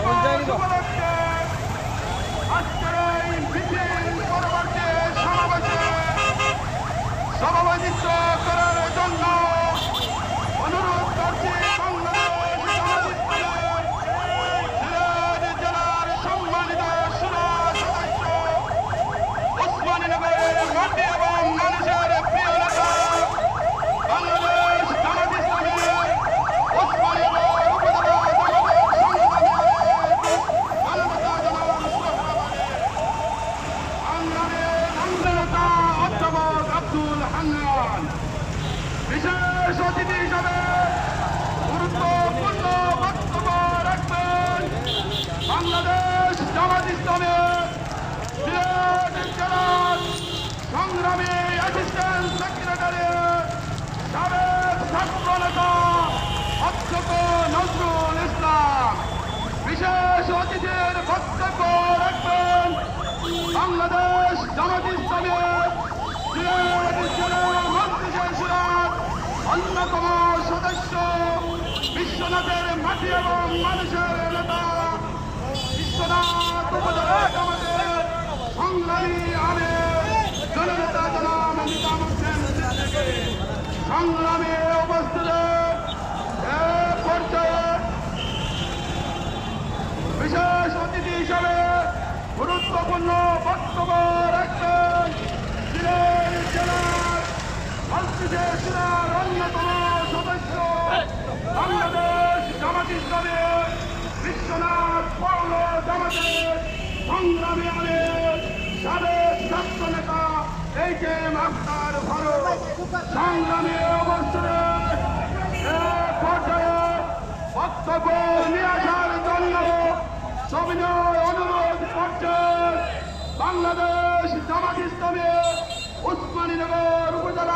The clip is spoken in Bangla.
Onde ainda? বিশেষ অতিথি হিসাবে গুরুত্বপূর্ণ বক্তব্য রাখবেন বাংলাদেশ জামাত ইসলামের সংগ্রামী অ্যাসিস্ট্যান্ট সেক্রেটারি সাবেক ছাত্র নেতা অধ্যক্ষ নজরুল ইসলাম। বিশেষ অতিথির বক্তব্য রাখবেন বাংলাদেশ জামাত অন্যতম সদস্য, বিশ্বনাথের মাটি এবং মানুষের নেতা, বিশ্বনাথ উপজেলা আমাদের সংগ্রামী আনে জননেতা জনাব নিজাম হোসেন সংগ্রামে উপস্থিত পর্যায়ে বিশেষ অতিথি হিসাবে গুরুত্বপূর্ণ বক্তব্য রাখবেন জেলার মন্ত্রিসভার অন্যতম সদস্য বাংলাদেশ জামাত ইসলামের বিশ্বনাথ পৌর জামাতের সংগ্রামী আলের সাবেক ছাত্র নেতা এই কে আখতার ভারত সংগ্রামী অবস্থানে পর্যায়ে বক্তব্য নিয়ে বাংলাদেশ জামাত ইসলামের উসমানীনগর উপজেলার